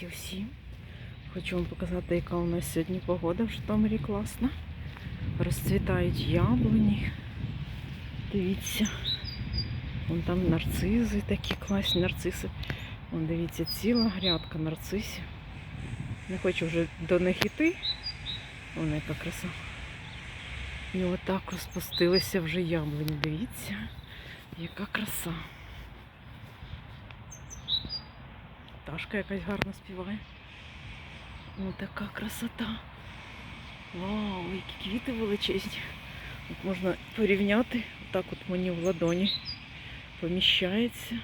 Привітики всім! Хочу вам показати, яка у нас сьогодні погода в Житомирі класна. Розцвітають яблуні. Дивіться. Вон там нарцизи, такі класні нарциси. Вон дивіться, ціла грядка нарцисів. Не хочу вже до них іти. Вон яка краса. І отак розпустилися вже яблуні. Дивіться, яка краса. Пташка якась гарно співає. О, така красота. Вау, які квіти величезні. От можна порівняти. Отак от мені в ладоні поміщається.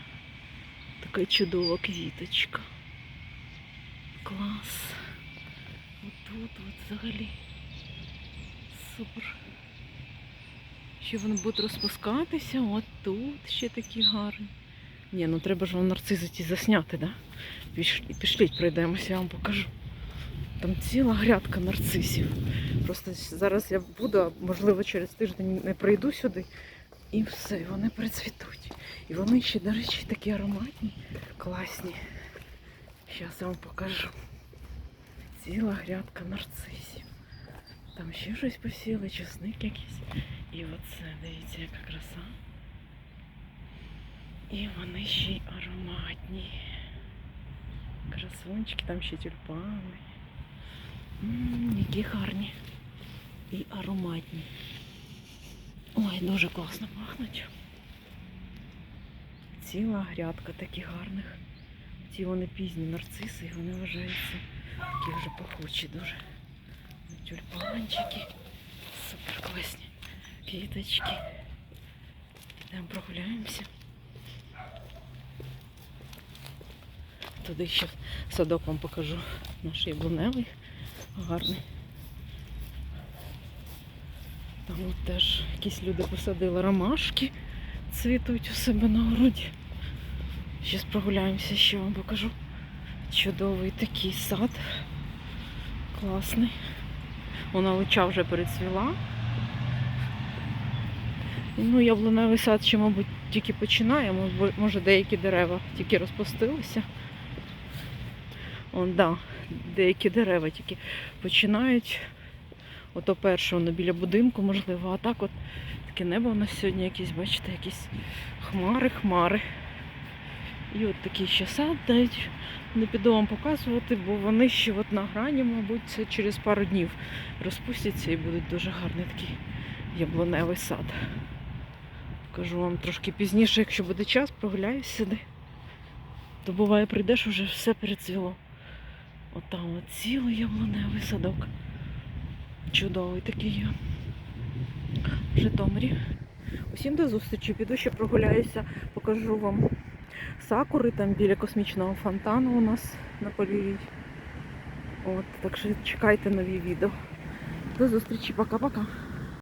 Така чудова квіточка. Клас. Отут от взагалі. Супер. Ще вони будуть розпускатися. От тут ще такі гарні. Ні, ну треба ж вам нарцизи ті засняти, да? Піш- Пішліть, пройдемося, я вам покажу. Там ціла грядка нарцисів. Просто зараз я буду, а можливо, через тиждень не прийду сюди. І все, і вони прицвітуть. І вони ще, до речі, такі ароматні, класні. Зараз я вам покажу. Ціла грядка нарцисів. Там ще щось посіли, чесник якийсь. І оце, дивіться, яка краса. І вони ще й ароматні. Красунчики, там ще тюльпани. М, які гарні. І ароматні. Ой, дуже класно пахнуть. Ціла грядка таких гарних. Ці вони пізні нарциси, і вони вважаються такі вже пахучі дуже. Тюльпанчики. Супер класні. Квіточки. Йдемо прогуляємося. Туди ще садок вам покажу. Наш яблуневий, гарний. Там от теж якісь люди посадили ромашки, цвітуть у себе на городі. Зараз прогуляємося, ще вам покажу. Чудовий такий сад. Класний. Вона лича вже перецвіла. Ну, яблуневий сад ще, мабуть, тільки починає, може деякі дерева тільки розпустилися. Он, да, деякі дерева тільки починають. Ото перше, воно біля будинку, можливо, а так от таке небо у нас сьогодні якісь, бачите, якісь хмари, хмари. І от такий ще сад дають. Не піду вам показувати, бо вони ще от на грані, мабуть, це через пару днів розпустяться і будуть дуже гарний такий яблуневий сад. Покажу вам трошки пізніше, якщо буде час, прогуляюсь сюди. То буває, прийдеш, вже все перецвіло. Отам от цілий яблуневий садок. Чудовий такий є. В Житомирі. Усім до зустрічі. Піду ще прогуляюся, покажу вам сакури там біля космічного фонтану у нас на полі. От, так що чекайте нові відео. До зустрічі, пока-пока.